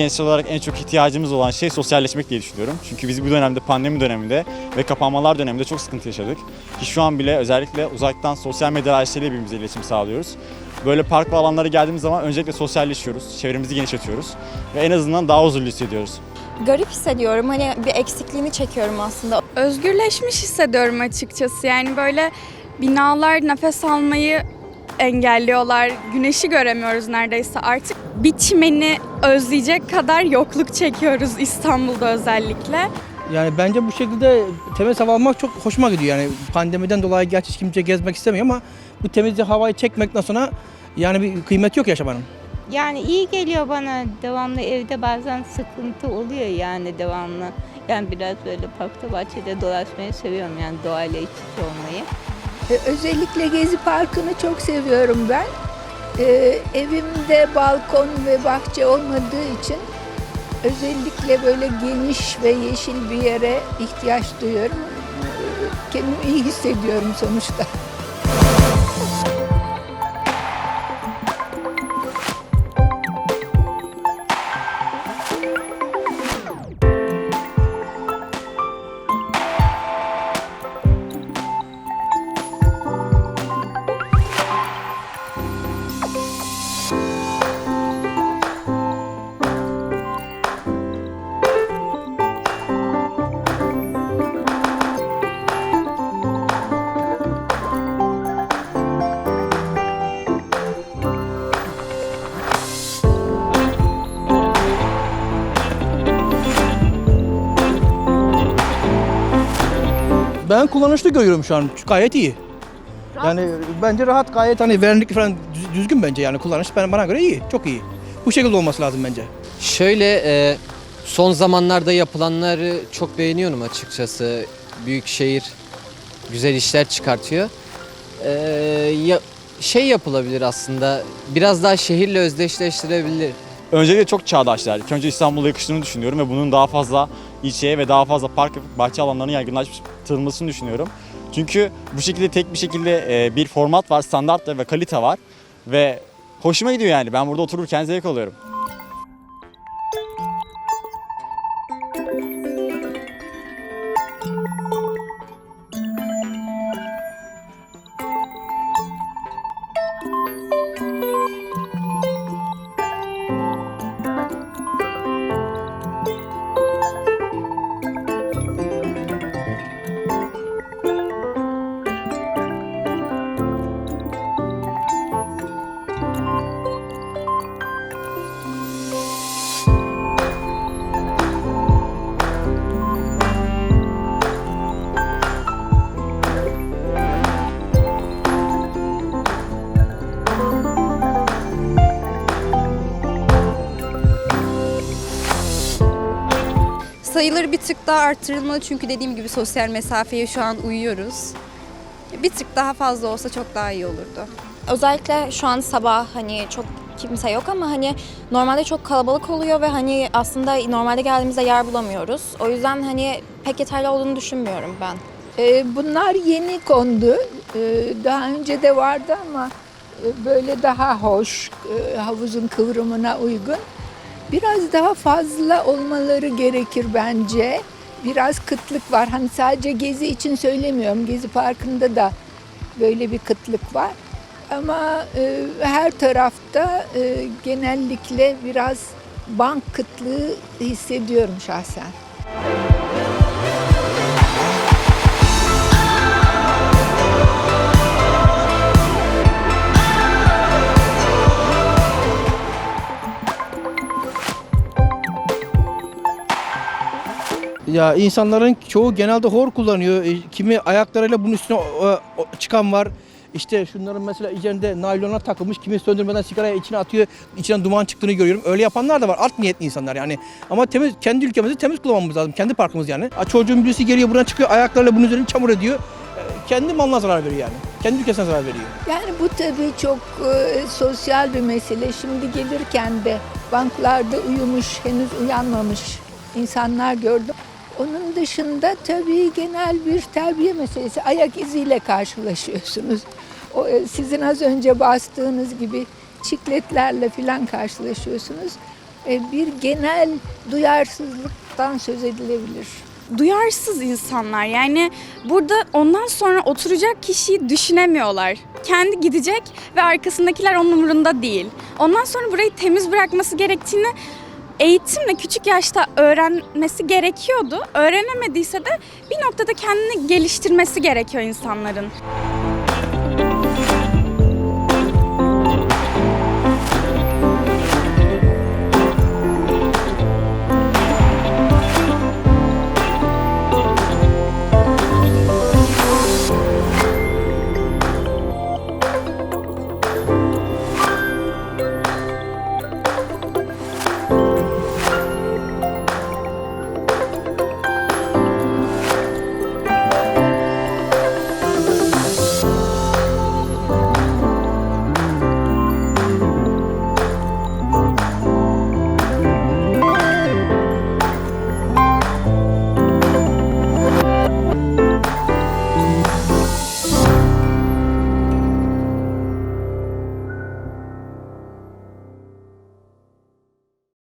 gençler olarak en çok ihtiyacımız olan şey sosyalleşmek diye düşünüyorum. Çünkü biz bu dönemde pandemi döneminde ve kapanmalar döneminde çok sıkıntı yaşadık. Ki şu an bile özellikle uzaktan sosyal medya araçlarıyla birbirimize iletişim sağlıyoruz. Böyle park ve alanlara geldiğimiz zaman öncelikle sosyalleşiyoruz, çevremizi genişletiyoruz ve en azından daha huzurlu hissediyoruz. Garip hissediyorum. Hani bir eksikliğini çekiyorum aslında. özgürleşmiş hissediyorum açıkçası. Yani böyle binalar nefes almayı engelliyorlar. Güneşi göremiyoruz neredeyse. Artık bir çimeni özleyecek kadar yokluk çekiyoruz İstanbul'da özellikle. Yani bence bu şekilde temiz hava almak çok hoşuma gidiyor. Yani pandemiden dolayı gerçi hiç kimse gezmek istemiyor ama bu temiz havayı çekmekten sonra yani bir kıymet yok yaşamanın. Yani iyi geliyor bana. Devamlı evde bazen sıkıntı oluyor yani devamlı. Yani biraz böyle parkta bahçede dolaşmayı seviyorum yani doğayla iç içe olmayı. E, Özellikle Gezi Parkı'nı çok seviyorum ben. E, evimde balkon ve bahçe olmadığı için özellikle böyle geniş ve yeşil bir yere ihtiyaç duyuyorum. E, Kendimi iyi hissediyorum sonuçta. Ben kullanışlı görüyorum şu an. Gayet iyi. Yani bence rahat gayet hani verimlilik falan düz- düzgün bence yani kullanış ben bana göre iyi. Çok iyi. Bu şekilde olması lazım bence. Şöyle e, son zamanlarda yapılanları çok beğeniyorum açıkçası. Büyükşehir güzel işler çıkartıyor. E, ya, şey yapılabilir aslında. Biraz daha şehirle özdeşleştirebilir. Öncelikle çok çağdaşlar. İlk önce İstanbul'a yakıştığını düşünüyorum ve bunun daha fazla ilçeye ve daha fazla park bahçe alanlarının yaygınlaştırılmasını düşünüyorum. Çünkü bu şekilde tek bir şekilde e, bir format var, standart ve kalite var ve hoşuma gidiyor yani. Ben burada otururken zevk alıyorum. Sayıları bir tık daha arttırılmalı çünkü dediğim gibi sosyal mesafeye şu an uyuyoruz. Bir tık daha fazla olsa çok daha iyi olurdu. Özellikle şu an sabah hani çok kimse yok ama hani normalde çok kalabalık oluyor ve hani aslında normalde geldiğimizde yer bulamıyoruz. O yüzden hani pek yeterli olduğunu düşünmüyorum ben. E, Bunlar yeni kondu. E, Daha önce de vardı ama e, böyle daha hoş, e, havuzun kıvrımına uygun. Biraz daha fazla olmaları gerekir bence. Biraz kıtlık var. Hani sadece gezi için söylemiyorum. Gezi Parkı'nda da böyle bir kıtlık var. Ama e, her tarafta e, genellikle biraz bank kıtlığı hissediyorum şahsen. Ya insanların çoğu genelde hor kullanıyor. E, Kimi ayaklarıyla bunun üstüne o, çıkan var. İşte şunların mesela üzerinde naylona takılmış, kimi söndürmeden sigaraya içine atıyor, içinden duman çıktığını görüyorum. Öyle yapanlar da var, art niyetli insanlar yani. Ama temiz, kendi ülkemizi temiz kullanmamız lazım, kendi parkımız yani. Çocuğun birisi geliyor buradan çıkıyor, ayaklarıyla bunun üzerine çamur ediyor. E, Kendi malına zarar veriyor yani. Kendi ülkesine zarar veriyor. Yani bu tabii çok e, sosyal bir mesele. Şimdi gelirken de banklarda uyumuş, henüz uyanmamış insanlar gördüm. Onun dışında tabii genel bir terbiye meselesi. Ayak iziyle karşılaşıyorsunuz. O, e, sizin az önce bastığınız gibi çikletlerle falan karşılaşıyorsunuz. e, bir genel duyarsızlıktan söz edilebilir. duyarsız insanlar. Yani burada ondan sonra oturacak kişiyi düşünemiyorlar. Kendi gidecek ve arkasındakiler onun umurunda değil. Ondan sonra burayı temiz bırakması gerektiğini eğitimle küçük yaşta öğrenmesi gerekiyordu. Öğrenemediyse de bir noktada kendini geliştirmesi gerekiyor insanların.